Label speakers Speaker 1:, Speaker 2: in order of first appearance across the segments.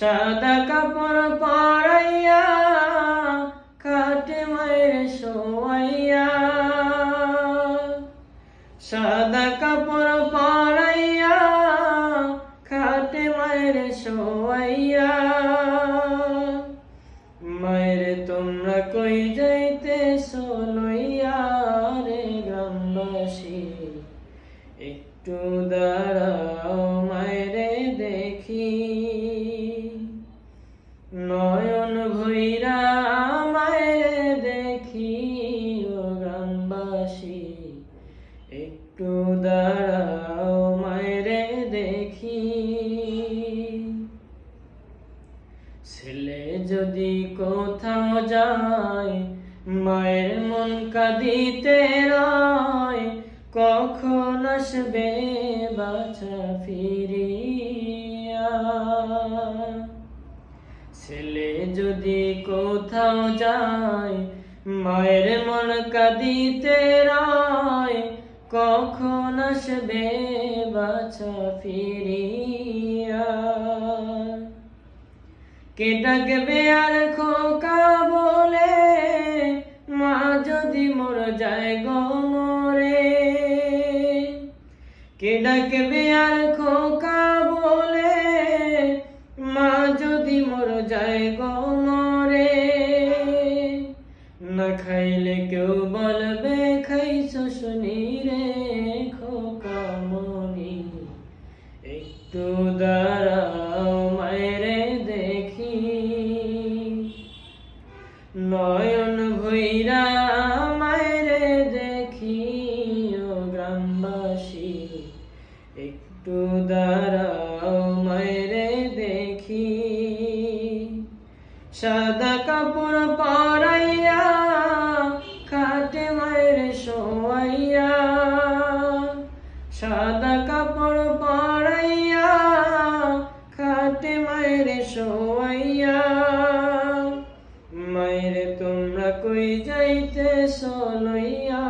Speaker 1: সাদা কাপড় পরাইয়া, খাটে মায়ের শোয়াইয়া। সাদা কাপড় পরাইয়া, খাটে মায়ের শোয়াইয়া। মায়ের, তোমরা কই যাইতে সোলইয়া রে গ্রামবাসী? একটু দাঁড়াও মায়েরে দেখি। নয়ন ভৈরা মায়েরে দেখি ও গ্রামবাসী। একটু দাঁড়াও মায়েরে দেখি। ছেলে যদি কোথাও যায়, মায়ের মন কাঁদিতে রয়, কখন আসবে বাছা ফিরিয়া? ছেলে যদি কোথাও যায়, মায়ের মন কাঁদিতে রয়, কখন আসবে বাছা ফিরিয়া? কে ডাকবে আর খোকা বলে, মা যদি মর যায় গো মরে? কে ডাকবে আর খোকা বলে যায় গো মরে। না খাইলে কেউ বলবে, খাইছো শুনি রে খোকা মনি একটু দাঁড়াও মায়েরে দেখি। নয়ন ভৈরা মায়েরে দেখি ও গ্রামবাসী। একটু দাঁড়াও মায়েরে কাপড় পরাইয়া খাটে মায়ের শোয়াইয়া, সাদা কাপড় পরাইয়া খাটে মায়ের শোয়াইয়া। মায়ের তোমরা কই যাইতে সলইয়া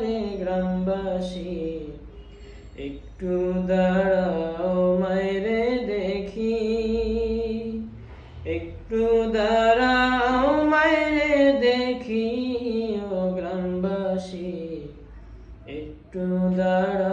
Speaker 1: রে গ্রামবাসী? একটু দাঁড়াও। গ্রামবাসী একটু দাঁড়াও মায়েরে